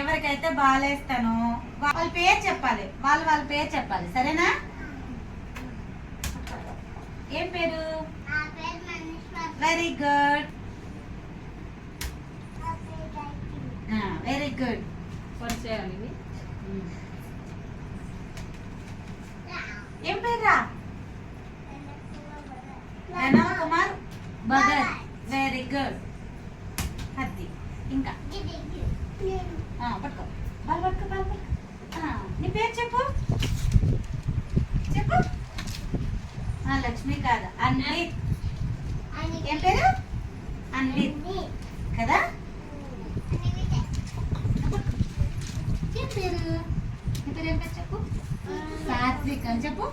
ఎవరికైతే బాలేస్తానో వాళ్ళ పేరు చెప్పాలి. వాళ్ళు వాళ్ళ పేరు చెప్పాలి. సరేనా? ఏం పేరు? వెరీ గుడ్ వెరీ గుడ్ ఏం ప్రణవ్ కుమార్. భగత్ వెరీ గుడ్ హత్తి ఇంకా. పట్టుకో. బాల్ పట్టుకో బాల్ పట్టుకో. ఆ, నీ పేరు చెప్పు. చెప్పు. ఆ, లక్ష్మి కాదు అన్విత్. ఏం పేరు? అన్విత్. కదా? ఏం పేరు నీ పేరు ఏం పేరు చెప్పు? సాత్విక్ అని చెప్పు.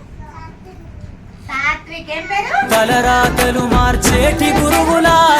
సాత్విక్ ఏం పేరు? తలరాతలు మార్చేటి గురువులారా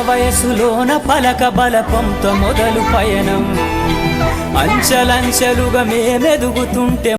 వయసులోన పలక బలపంతో మొదలు పయనం. అంచలంచలుగా మేమెదుగుతుంటే